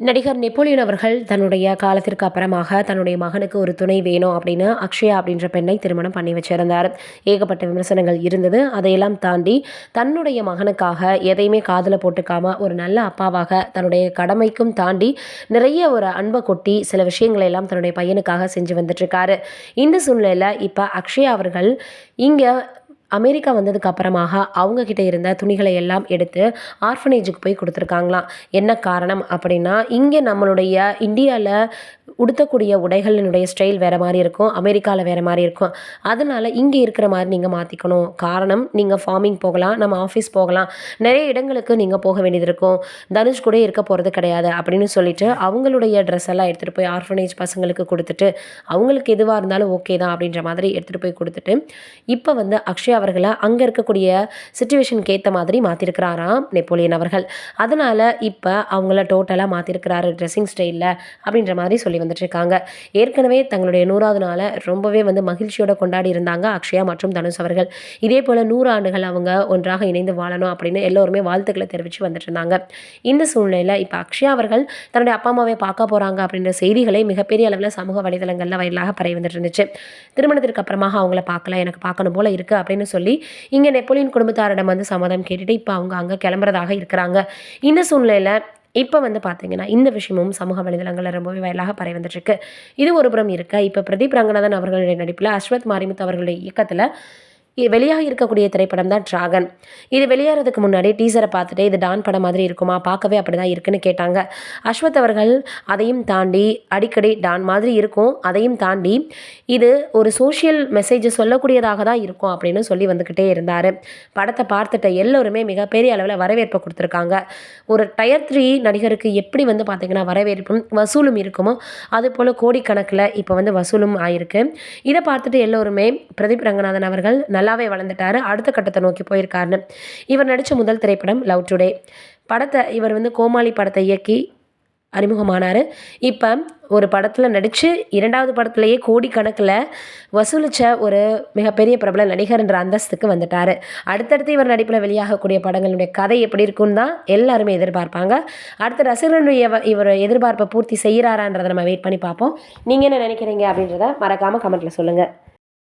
நடிகர் நெப்போலியன் அவர்கள் தன்னுடைய காலத்திற்கு அப்புறமாக தன்னுடைய மகனுக்கு ஒரு துணை வேணும் அப்படின்னு அக்ஷயா அப்படின்ற பெண்ணை திருமணம் பண்ணி வச்சிருந்தார். ஏகப்பட்ட விமர்சனங்கள் இருந்தது. அதையெல்லாம் தாண்டி தன்னுடைய மகனுக்காக எதையுமே காதில் போட்டுக்காம ஒரு நல்ல அப்பாவாக தன்னுடைய கடமைக்கும் தாண்டி நிறைய ஒரு அன்பை கொட்டி சில விஷயங்களை எல்லாம் தன்னுடைய பையனுக்காக செஞ்சு வந்துட்டுருக்காரு இந்த சூழ்நிலையில் இப்போ அக்ஷயா அவர்கள் இங்கே அமெரிக்கா வந்ததுக்கு அப்புறமாக அவங்கக்கிட்ட இருந்த துணிகளை எல்லாம் எடுத்து ஆர்ஃபனேஜுக்கு போய் கொடுத்துருக்காங்களாம். என்ன காரணம் அப்படின்னா இங்கே நம்மளுடைய இந்தியாவில் உடுத்தக்கூடிய உடைகளினுடைய ஸ்டைல் வேறு மாதிரி இருக்கும் அமெரிக்காவில் வேறு மாதிரி இருக்கும். அதனால் இங்கே இருக்கிற மாதிரி நீங்கள் மாற்றிக்கணும் காரணம் நீங்கள் ஃபார்மிங் போகலாம் நம்ம ஆஃபீஸ் போகலாம். நிறைய இடங்களுக்கு நீங்கள் போக வேண்டியது இருக்கும். தனுஷ் கூட இருக்க போகிறது கிடையாது அப்படின்னு சொல்லிட்டு அவங்களுடைய ட்ரெஸ் எல்லாம் எடுத்துகிட்டு போய் ஆர்ஃபனேஜ் பசங்களுக்கு கொடுத்துட்டு அவங்களுக்கு எதுவாக இருந்தாலும் ஓகே தான் அப்படின்ற மாதிரி எடுத்துகிட்டு போய் கொடுத்துட்டு இப்போ வந்து அக்ஷயா அவர்களை அங்கே இருக்கக்கூடிய சுச்சுவேஷனுக்கு ஏற்ற மாதிரி மாற்றிருக்கிறாராம் நெப்போலியன் அவர்கள். அதனால் இப்போ அவங்கள டோட்டலாக மாற்றிருக்கிறாரு ட்ரெஸ்ஸிங் ஸ்டைலில் அப்படின்ற மாதிரி சொல்லி வந்துட்டுருக்காங்க. ஏற்கனவே தங்களுடைய நூறாவது நாளை ரொம்பவே வந்து மகிழ்ச்சியோட கொண்டாடி இருந்தாங்க அக்ஷயா மற்றும் தனுஷ் அவர்கள். இதே போல் நூறு ஆண்டுகள் அவங்க ஒன்றாக இணைந்து வாழணும் அப்படின்னு எல்லோருமே வாழ்த்துக்களை தெரிவித்து வந்துட்டு இருந்தாங்க இந்த சூழ்நிலையில் இப்போ அக்ஷயா அவர்கள் தன்னுடைய அப்பா அம்மாவை பார்க்க போகிறாங்க அப்படின்ற செய்திகளை மிகப்பெரிய அளவில் சமூக வலைதளங்களில் வயலாக பரவி வந்துட்டு இருந்துச்சு. திருமணத்திற்கு அப்புறமாக அவங்கள பார்க்கலாம் எனக்கு பார்க்கணும் போல இருக்குது அப்படின்னு சொல்லி இங்கே நெப்போலியன் குடும்பத்தாரிடம் வந்து சம்மதம் கேட்டுட்டு இப்போ அவங்க அங்கே கிளம்புறதாக இருக்கிறாங்க. இந்த சூழ்நிலையில் இப்போ வந்து பார்த்தீங்கன்னா இந்த விஷயமும் சமூக வலைதளங்களில் ரொம்பவே வயலாக பரவி வந்துட்டுருக்கு. இது ஒரு புறம் இருக்க இப்போ பிரதீப் ரங்கநாதன் அவர்களுடைய நடிப்பில் அஸ்வத் மாரிமுத் அவர்களுடைய இயக்கத்தில் வெளியாக இருக்கக்கூடிய திரைப்படம் தான் ட்ராகன் இது வெளியேறதுக்கு முன்னாடி டீசரை பார்த்துட்டு இது டான் படம் மாதிரி இருக்குமா? பார்க்கவே அப்படி தான் இருக்குன்னு கேட்டாங்க. அஸ்வத் அவர்கள் அதையும் தாண்டி அடிக்கடி டான் மாதிரி இருக்கும். அதையும் தாண்டி இது ஒரு சோஷியல் மெசேஜ் சொல்லக்கூடியதாக தான் இருக்கும் அப்படின்னு சொல்லி வந்துக்கிட்டே இருந்தார். படத்தை பார்த்துட்ட எல்லோருமே மிகப்பெரிய அளவில் வரவேற்பை கொடுத்துருக்காங்க. ஒரு டயர் த்ரீ நடிகருக்கு எப்படி வந்து பார்த்திங்கன்னா வரவேற்பும் வசூலும் இருக்குமோ அது போல் கோடிக்கணக்கில் இப்போ வந்து வசூலும் ஆயிருக்கு. இதை பார்த்துட்டு எல்லோருமே பிரதீப் ரங்கநாதன் அவர்கள் நல்ல நல்லாவே வளர்ந்துட்டார். அடுத்த கட்டத்தை நோக்கி போயிருக்காருன்னு. இவர் நடித்த முதல் திரைப்படம் லவ் டுடே படத்தை இவர் வந்து கோமாளி படத்தை இயக்கி அறிமுகமானார். இப்போ ஒரு படத்தில் நடித்து இரண்டாவது படத்துலேயே கோடிக்கணக்கில் வசூலித்த ஒரு மிகப்பெரிய பிரபல நடிகர்ன்ற அந்தஸ்துக்கு வந்துட்டார். அடுத்தடுத்து இவர் நடிப்பில் வெளியாகக்கூடிய படங்களுடைய கதை எப்படி இருக்குன்னு தான் எல்லாருமே எதிர்பார்ப்பாங்க. அடுத்த ரசிகர்களுடைய இவர் எதிர்பார்ப்பை பூர்த்தி செய்கிறாரான்றதை நம்ம வெயிட் பண்ணி பார்ப்போம். நீங்கள் என்ன நினைக்கிறீங்க அப்படின்றத மறக்காமல் கமெண்ட்டில் சொல்லுங்கள்